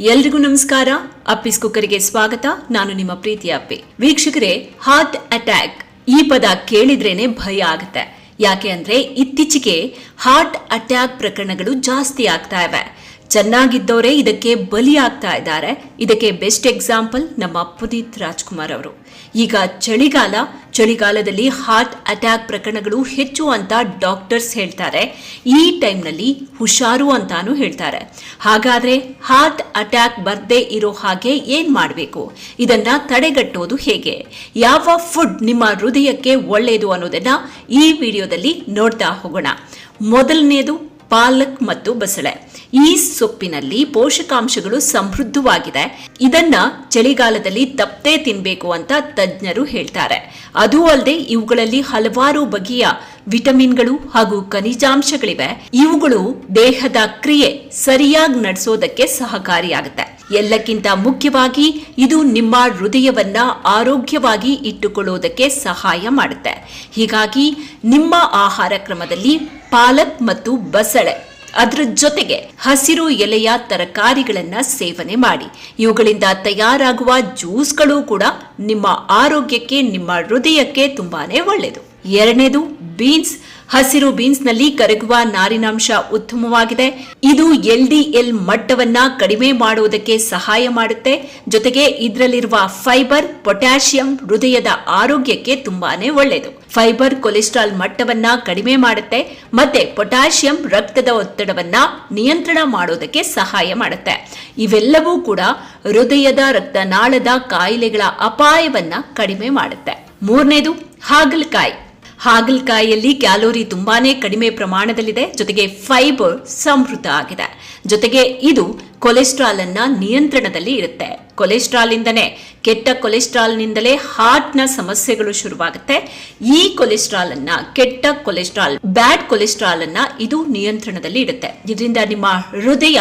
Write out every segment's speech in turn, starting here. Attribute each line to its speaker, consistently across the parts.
Speaker 1: ಎಲ್ರಿಗೂ ನಮಸ್ಕಾರ. ಅಪ್ಪಿಸ್ ಕುಕ್ಕರಿಗೆ ಸ್ವಾಗತ. ನಾನು ನಿಮ್ಮ ಪ್ರೀತಿಯ ಅಪ್ಪಿ. ವೀಕ್ಷಕರೇ ಹಾರ್ಟ್ ಅಟ್ಯಾಕ್ ಈ ಪದ ಕೇಳಿದ್ರೇನೆ ಭಯ ಆಗುತ್ತೆ. ಯಾಕೆ ಅಂದ್ರೆ ಇತ್ತೀಚೆಗೆ ಹಾರ್ಟ್ ಅಟ್ಯಾಕ್ ಪ್ರಕರಣಗಳು ಜಾಸ್ತಿ ಆಗ್ತಾ ಇವೆ. ಚೆನ್ನಾಗಿದ್ದವರೇ ಇದಕ್ಕೆ ಬಲಿಯಾಗ್ತಾ ಇದ್ದಾರೆ. ಇದಕ್ಕೆ ಬೆಸ್ಟ್ ಎಕ್ಸಾಂಪಲ್ ನಮ್ಮ ಪುನೀತ್ ರಾಜ್ಕುಮಾರ್ ಅವರು. ಈಗ ಚಳಿಗಾಲ, ಚಳಿಗಾಲದಲ್ಲಿ ಹಾರ್ಟ್ ಅಟ್ಯಾಕ್ ಪ್ರಕರಣಗಳು ಹೆಚ್ಚು ಅಂತ ಡಾಕ್ಟರ್ಸ್ ಹೇಳ್ತಾರೆ. ಈ ಟೈಮ್ನಲ್ಲಿ ಹುಷಾರು ಅಂತಾನು ಹೇಳ್ತಾರೆ. ಹಾಗಾದ್ರೆ ಹಾರ್ಟ್ ಅಟ್ಯಾಕ್ ಬರದೇ ಇರೋ ಹಾಗೆ ಏನು ಮಾಡಬೇಕು? ಇದನ್ನ ತಡೆಗಟ್ಟೋದು ಹೇಗೆ? ಯಾವ ಫುಡ್ ನಿಮ್ಮ ಹೃದಯಕ್ಕೆ ಒಳ್ಳೆಯದು ಅನ್ನೋದನ್ನ ಈ ವಿಡಿಯೋದಲ್ಲಿ ನೋಡ್ತಾ ಹೋಗೋಣ. ಮೊದಲನೇದು ಪಾಲಕ್ ಮತ್ತು ಬಸಳೆ. ಈ ಸೊಪ್ಪಿನಲ್ಲಿ ಪೋಷಕಾಂಶಗಳು ಸಮೃದ್ಧವಾಗಿದೆ. ಇದನ್ನ ಚಳಿಗಾಲದಲ್ಲಿ ತಪ್ಪದೇ ತಿನ್ಬೇಕು ಅಂತ ತಜ್ಞರು ಹೇಳ್ತಾರೆ. ಅದೂ ಅಲ್ಲದೆ ಇವುಗಳಲ್ಲಿ ಹಲವಾರು ಬಗೆಯ ವಿಟಮಿನ್ಗಳು ಹಾಗೂ ಖನಿಜಾಂಶಗಳಿವೆ. ಇವುಗಳು ದೇಹದ ಕ್ರಿಯೆ ಸರಿಯಾಗಿ ನಡೆಸೋದಕ್ಕೆ ಸಹಕಾರಿಯಾಗುತ್ತೆ. ಎಲ್ಲಕ್ಕಿಂತ ಮುಖ್ಯವಾಗಿ ಇದು ನಿಮ್ಮ ಹೃದಯವನ್ನ ಆರೋಗ್ಯವಾಗಿ ಇಟ್ಟುಕೊಳ್ಳುವುದಕ್ಕೆ ಸಹಾಯ ಮಾಡುತ್ತೆ. ಹೀಗಾಗಿ ನಿಮ್ಮ ಆಹಾರ ಕ್ರಮದಲ್ಲಿ ಪಾಲಕ್ ಮತ್ತು ಬಸಳೆ ಅದರ ಜೊತೆಗೆ ಹಸಿರು ಎಲೆಯ ತರಕಾರಿಗಳನ್ನ ಸೇವನೆ ಮಾಡಿ. ಇವುಗಳಿಂದ ತಯಾರಾಗುವ ಜ್ಯೂಸ್ಗಳು ಕೂಡ ನಿಮ್ಮ ಆರೋಗ್ಯಕ್ಕೆ, ನಿಮ್ಮ ಹೃದಯಕ್ಕೆ ತುಂಬಾನೇ ಒಳ್ಳೆಯದು. ಎರಡನೇದು ಬೀನ್ಸ್. ಹಸಿರು ಬೀನ್ಸ್ನಲ್ಲಿ ಕರಗುವ ನಾರಿನಾಂಶ ಉತ್ತಮವಾಗಿದೆ. ಇದು ಎಲ್ ಡಿ ಎಲ್ ಮಟ್ಟವನ್ನ ಕಡಿಮೆ ಮಾಡುವುದಕ್ಕೆ ಸಹಾಯ ಮಾಡುತ್ತೆ. ಜೊತೆಗೆ ಇದರಲ್ಲಿರುವ ಫೈಬರ್ ಪೊಟ್ಯಾಷಿಯಂ ಹೃದಯದ ಆರೋಗ್ಯಕ್ಕೆ ತುಂಬಾನೇ ಒಳ್ಳೆಯದು. ಫೈಬರ್ ಕೊಲೆಸ್ಟ್ರಾಲ್ ಮಟ್ಟವನ್ನ ಕಡಿಮೆ ಮಾಡುತ್ತೆ. ಮತ್ತೆ ಪೊಟ್ಯಾಷಿಯಂ ರಕ್ತದ ಒತ್ತಡವನ್ನ ನಿಯಂತ್ರಣ ಮಾಡೋದಕ್ಕೆ ಸಹಾಯ ಮಾಡುತ್ತೆ. ಇವೆಲ್ಲವೂ ಕೂಡ ಹೃದಯದ ರಕ್ತನಾಳದ ಕಾಯಿಲೆಗಳ ಅಪಾಯವನ್ನ ಕಡಿಮೆ ಮಾಡುತ್ತೆ. ಮೂರನೇದು ಹಾಗಲಕಾಯಿ. ಹಾಗಲಕಾಯಿಯಲ್ಲಿ ಕ್ಯಾಲೋರಿ ತುಂಬಾನೇ ಕಡಿಮೆ ಪ್ರಮಾಣದಲ್ಲಿದೆ. ಜೊತೆಗೆ ಫೈಬರ್ ಸಮೃದ್ಧ ಆಗಿದೆ. ಜೊತೆಗೆ ಇದು ಕೊಲೆಸ್ಟ್ರಾಲ್ ಅನ್ನ ನಿಯಂತ್ರಣದಲ್ಲಿ ಇರುತ್ತೆ. ಕೊಲೆಸ್ಟ್ರಾಲ್ ಇಂದನೇ ಕೆಟ್ಟ ಕೊಲೆಸ್ಟ್ರಾಲ್ನಿಂದಲೇ ಹಾರ್ಟ್ನ ಸಮಸ್ಯೆಗಳು ಶುರುವಾಗುತ್ತೆ. ಈ ಕೊಲೆಸ್ಟ್ರಾಲ್ ಅನ್ನ ಕೆಟ್ಟ ಕೊಲೆಸ್ಟ್ರಾಲ್, ಬ್ಯಾಡ್ ಕೊಲೆಸ್ಟ್ರಾಲ್ ಅನ್ನ ಇದು ನಿಯಂತ್ರಣದಲ್ಲಿ ಇರುತ್ತೆ. ಇದರಿಂದ ನಿಮ್ಮ ಹೃದಯ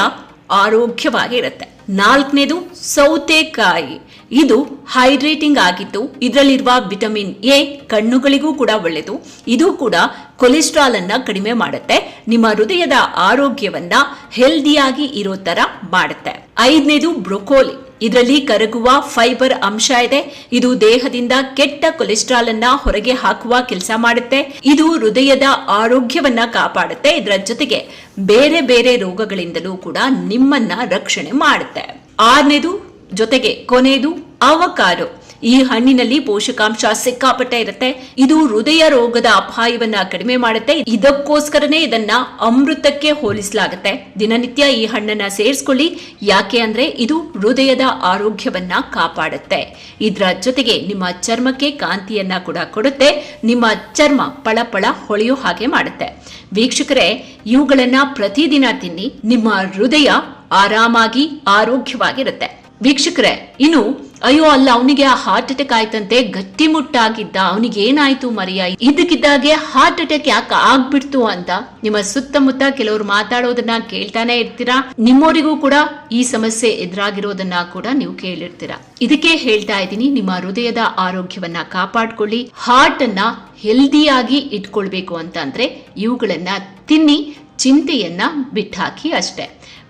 Speaker 1: ಆರೋಗ್ಯವಾಗಿ ಇರುತ್ತೆ ನಾಲ್ಕನೇದು ಸೌತೆಕಾಯಿ. ಇದು ಹೈಡ್ರೇಟಿಂಗ್ ಆಗಿತ್ತು ಇದರಲ್ಲಿರುವ ವಿಟಮಿನ್ ಎ ಕಣ್ಣುಗಳಿಗೂ ಕೂಡ ಒಳ್ಳೆಯದು. ಇದು ಕೂಡ ಕೊಲೆಸ್ಟ್ರಾಲ್ ಅನ್ನ ಕಡಿಮೆ ಮಾಡುತ್ತೆ. ನಿಮ್ಮ ಹೃದಯದ ಆರೋಗ್ಯವನ್ನ ಹೆಲ್ದಿಯಾಗಿ ಇರೋ ತರ ಮಾಡುತ್ತೆ. ಐದನೇದು ಬ್ರೊಕೋಲಿ. ಇದರಲ್ಲಿ ಕರಗುವ ಫೈಬರ್ ಅಂಶ ಇದೆ. ಇದು ದೇಹದಿಂದ ಕೆಟ್ಟ ಕೊಲೆಸ್ಟ್ರಾಲ್ ಅನ್ನ ಹೊರಗೆ ಹಾಕುವ ಕೆಲಸ ಮಾಡುತ್ತೆ. ಇದು ಹೃದಯದ ಆರೋಗ್ಯವನ್ನ ಕಾಪಾಡುತ್ತೆ. ಇದರ ಜೊತೆಗೆ ಬೇರೆ ಬೇರೆ ರೋಗಗಳಿಂದಲೂ ಕೂಡ ನಿಮ್ಮನ್ನ ರಕ್ಷಣೆ ಮಾಡುತ್ತೆ. ಆರನೇದು, ಜೊತೆಗೆ ಕೊನೆಯದು ಅವಕಾಡು ಈ ಹಣ್ಣಿನಲ್ಲಿ ಪೋಷಕಾಂಶ ಸಿಕ್ಕಾಪಟ್ಟೆ ಇರುತ್ತೆ. ಇದು ಹೃದಯ ರೋಗದ ಅಪಾಯವನ್ನ ಕಡಿಮೆ ಮಾಡುತ್ತೆ. ಇದಕ್ಕೋಸ್ಕರನೇ ಇದನ್ನ ಅಮೃತಕ್ಕೆ ಹೋಲಿಸಲಾಗುತ್ತೆ. ದಿನನಿತ್ಯ ಈ ಹಣ್ಣನ್ನ ಸೇರಿಸ್ಕೊಳ್ಳಿ. ಯಾಕೆ ಅಂದ್ರೆ ಇದು ಹೃದಯದ ಆರೋಗ್ಯವನ್ನ ಕಾಪಾಡುತ್ತೆ. ಇದರ ಜೊತೆಗೆ ನಿಮ್ಮ ಚರ್ಮಕ್ಕೆ ಕಾಂತಿಯನ್ನ ಕೂಡ ಕೊಡುತ್ತೆ. ನಿಮ್ಮ ಚರ್ಮ ಪಳಪಳ ಹೊಳೆಯೋ ಹಾಗೆ ಮಾಡುತ್ತೆ. ವೀಕ್ಷಕರೇ, ಇವುಗಳನ್ನ ಪ್ರತಿದಿನ ತಿನ್ನಿ. ನಿಮ್ಮ ಹೃದಯ ಆರಾಮಾಗಿ, ಆರೋಗ್ಯವಾಗಿರುತ್ತೆ. ವೀಕ್ಷಕರೇ, ಇನ್ನು, ಅಯ್ಯೋ ಅಲ್ಲ, ಅವನಿಗೆ ಆ ಹಾರ್ಟ್ ಅಟ್ಯಾಕ್ ಆಯ್ತಂತೆ ಗಟ್ಟಿಮುಟ್ಟಾಗಿದ್ದ ಅವನಿಗೆ ಏನಾಯ್ತು ಮರಿಯ? ಇದಕ್ಕಿದ್ದಾಗೆ ಹಾರ್ಟ್ ಅಟ್ಯಾಕ್ ಯಾಕೆ ಆಗ್ಬಿಡ್ತು ಅಂತ ನಿಮ್ಮ ಸುತ್ತಮುತ್ತ ಕೆಲವರು ಮಾತಾಡೋದನ್ನ ಕೇಳ್ತಾನೆ ಇರ್ತೀರಾ? ನಿಮ್ಮವರಿಗೂ ಕೂಡ ಈ ಸಮಸ್ಯೆ ಎದುರಾಗಿರೋದನ್ನ ಕೂಡ ನೀವು ಕೇಳಿರ್ತೀರಾ? ಇದಕ್ಕೆ ಹೇಳ್ತಾ ಇದ್ದೀನಿ, ನಿಮ್ಮ ಹೃದಯದ ಆರೋಗ್ಯವನ್ನ ಕಾಪಾಡ್ಕೊಳ್ಳಿ ಹಾರ್ಟ್ ಅನ್ನ ಹೆಲ್ದಿಯಾಗಿ ಇಟ್ಕೊಳ್ಬೇಕು ಅಂತ ಅಂದ್ರೆ ಇವುಗಳನ್ನ ತಿನ್ನಿ ಚಿಂತೆಯನ್ನ ಬಿಟ್ಟಾಕಿ ಅಷ್ಟೆ.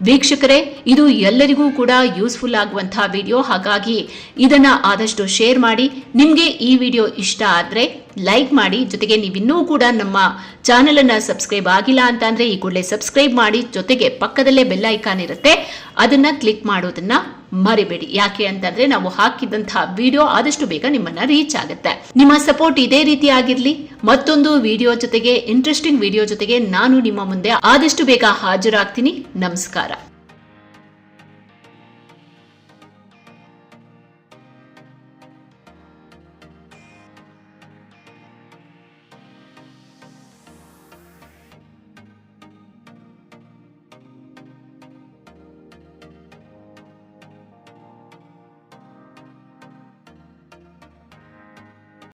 Speaker 1: ವೀಕ್ಷಕರೇ, ಇದು ಎಲ್ಲರಿಗೂ ಕೂಡ ಯೂಸ್ಫುಲ್ ಆಗುವಂತಹ ವಿಡಿಯೋ. ಹಾಗಾಗಿ ಇದನ್ನ ಆದಷ್ಟು ಶೇರ್ ಮಾಡಿ. ನಿಮಗೆ ಈ ವಿಡಿಯೋ ಇಷ್ಟ ಆದ್ರೆ ಲೈಕ್ ಮಾಡಿ. ಜೊತೆಗೆ ನೀವಿನ್ನೂ ಕೂಡ ನಮ್ಮ ಚಾನೆಲ್ ಅನ್ನ ಸಬ್ಸ್ಕ್ರೈಬ್ ಆಗಿಲ್ಲ ಅಂತ ಈ ಕೂಡಲೇ ಸಬ್ಸ್ಕ್ರೈಬ್ ಮಾಡಿ. ಜೊತೆಗೆ ಪಕ್ಕದಲ್ಲೇ ಬೆಲ್ ಐಕಾನ್ ಇರುತ್ತೆ. ಅದನ್ನ ಕ್ಲಿಕ್ ಮಾಡೋದನ್ನ ಮರಿಬೇಡಿ. ಯಾಕೆ ಅಂತಂದ್ರೆ ನಾವು ಹಾಕಿದಂತಹ ವಿಡಿಯೋ ಆದಷ್ಟು ಬೇಗ ನಿಮ್ಮನ್ನ ರೀಚ್ ಆಗುತ್ತೆ. ನಿಮ್ಮ ಸಪೋರ್ಟ್ ಇದೇ ರೀತಿ ಆಗಿರ್ಲಿ. ಮತ್ತೊಂದು ವಿಡಿಯೋ ಜೊತೆಗೆ ಇಂಟ್ರೆಸ್ಟಿಂಗ್ ವಿಡಿಯೋ ಜೊತೆಗೆ ನಾನು ನಿಮ್ಮ ಮುಂದೆ ಆದಷ್ಟು ಬೇಗ ಹಾಜರಾಗ್ತೀನಿ. ನಮಸ್ಕಾರ.